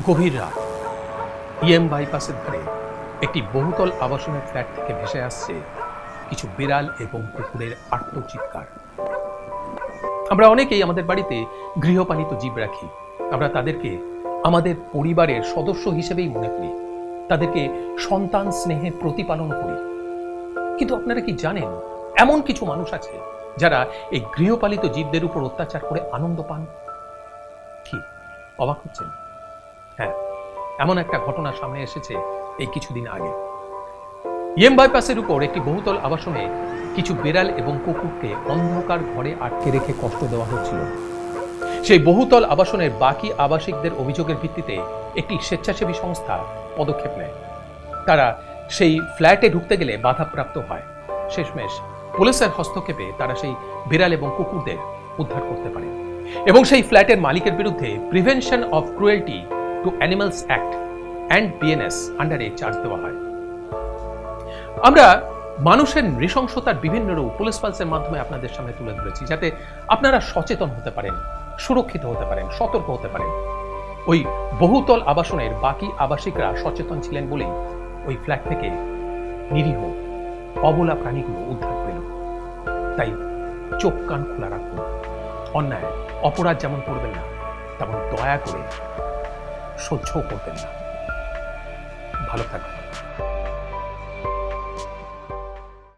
গভীর রাত। ইএম বাইপাসের ধারে একটি বহুতল আবাসনের ফ্ল্যাট থেকে ভেসে আসছে কিছু বিড়াল এবং কুকুরের আত্মচিৎকার। আমরা অনেকেই আমাদের বাড়িতে গৃহপালিত জীব রাখি। আমরা তাদেরকে আমাদের পরিবারের সদস্য হিসেবেই মনে করি। তাদেরকে সন্তান স্নেহে প্রতিপালন করি। কিন্তু আপনারা কি জানেন, এমন কিছু মানুষ আছে যারা এই গৃহপালিত জীবদের উপর অত্যাচার করে আনন্দ পান? কি, অবাক হচ্ছেন? হ্যাঁ এমন একটা ঘটনা সামনে এসেছে এই কিছুদিন আগে। ইএম বাইপাসের উপর একটি বহুতল আবাসনে কিছু বেড়াল এবং কুকুরকে অন্ধকার ঘরে আটকে রেখে কষ্ট দেওয়া হচ্ছিল। সেই বহুতল আবাসনের বাকি আবাসিকদের অভিযোগের ভিত্তিতে একটি স্বেচ্ছাসেবী সংস্থা পদক্ষেপ নেয়। তারা সেই ফ্ল্যাটে ঢুকতে গেলে বাধাপ্রাপ্ত হয়। শেষমেশ পুলিশের হস্তক্ষেপে তারা সেই বিড়াল এবং কুকুরদের উদ্ধার করতে পারে। এবং সেই ফ্ল্যাটের মালিকের বিরুদ্ধে prevention of cruelty to animals act and BNS আন্ডারে চার্জ দেওয়া হয়। আমরা মানুষের নৃশংসতার বিভিন্ন রূপ পুলিশ পালসের মাধ্যমে আপনাদের সামনে তুলে ধরেছি যাতে আপনারা সচেতন হতে পারেন, সুরক্ষিত হতে পারেন, সতর্ক হতে পারেন। ওই বহুতল আবাসনের বাকি আবাসিকরা সচেতন ছিলেন বলেই ওই ফ্ল্যাট থেকে নিরীহ, অবলা প্রাণীগুলো উদ্ধার পেল তাই চোখ কান খোলা রাখুন। অন্যায়, অপরাধ যেমন করবেন না, তেমন দয়া করে সহ্য করবেন না। ভালো থাকবেন।